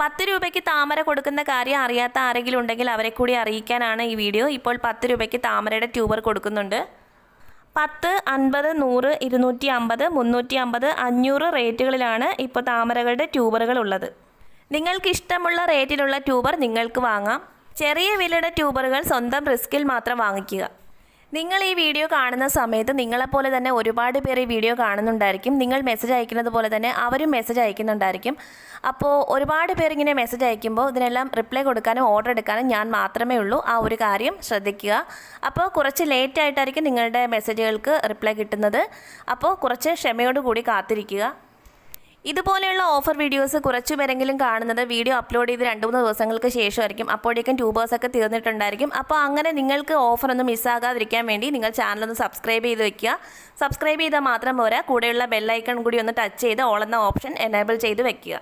പത്ത് രൂപയ്ക്ക് താമര കൊടുക്കുന്ന കാര്യം അറിയാത്ത ആരെങ്കിലും ഉണ്ടെങ്കിൽ അവരെ കൂടി അറിയിക്കാനാണ് ഈ വീഡിയോ. ഇപ്പോൾ പത്ത് രൂപയ്ക്ക് താമരയുടെ ട്യൂബർ കൊടുക്കുന്നുണ്ട്. പത്ത് അൻപത് നൂറ് ഇരുന്നൂറ്റി അമ്പത് മുന്നൂറ്റി അമ്പത് അഞ്ഞൂറ് റേറ്റുകളിലാണ് ഇപ്പോൾ താമരകളുടെ ട്യൂബറുകൾ ഉള്ളത്. നിങ്ങൾക്ക് ഇഷ്ടമുള്ള റേറ്റിലുള്ള ട്യൂബർ നിങ്ങൾക്ക് വാങ്ങാം. ചെറിയ വിലയുടെ ട്യൂബറുകൾ സ്വന്തം റിസ്കിൽ മാത്രം വാങ്ങിക്കുക. നിങ്ങൾ ഈ വീഡിയോ കാണുന്ന സമയത്ത് നിങ്ങളെപ്പോലെ തന്നെ ഒരുപാട് പേർ ഈ വീഡിയോ കാണുന്നുണ്ടായിരിക്കും. നിങ്ങൾ മെസ്സേജ് അയക്കുന്നത് പോലെ തന്നെ അവരും മെസ്സേജ് അയക്കുന്നുണ്ടായിരിക്കും. അപ്പോൾ ഒരുപാട് പേർ ഇങ്ങനെ മെസ്സേജ് അയക്കുമ്പോൾ ഇതിനെല്ലാം റിപ്ലൈ കൊടുക്കാനും ഓർഡർ എടുക്കാനും ഞാൻ മാത്രമേ ഉള്ളൂ. ആ ഒരു കാര്യം ശ്രദ്ധിക്കുക. അപ്പോൾ കുറച്ച് ലേറ്റ് ആയിട്ടായിരിക്കും നിങ്ങളുടെ മെസ്സേജുകൾക്ക് റിപ്ലൈ കിട്ടുന്നത്. അപ്പോൾ കുറച്ച് ക്ഷമയോടുകൂടി കാത്തിരിക്കുക. ഇതുപോലെയുള്ള ഓഫർ വീഡിയോസ് കുറച്ചു പേരെങ്കിലും കാണുന്നത് വീഡിയോ അപ്ലോഡ് ചെയ്ത് രണ്ട് മൂന്ന് ദിവസങ്ങൾക്ക് ശേഷമായിരിക്കും. അപ്പോഴേക്കും ട്യൂബേഴ്സൊക്കെ തീർന്നിട്ടുണ്ടായിരിക്കും. അപ്പോൾ അങ്ങനെ നിങ്ങൾക്ക് ഓഫർ ഒന്നും മിസ്സാകാതിരിക്കാൻ വേണ്ടി നിങ്ങൾ ചാനൽ ഒന്ന് സബ്സ്ക്രൈബ് ചെയ്ത് വെക്കുക. സബ്സ്ക്രൈബ് ചെയ്താൽ മാത്രം പോരാ. കൂടെയുള്ള ബെല്ലൈക്കൺ കൂടി ഒന്ന് ടച്ച് ചെയ്ത് ഓൾ എന്ന ഓപ്ഷൻ എനേബിൾ ചെയ്ത് വെക്കുക.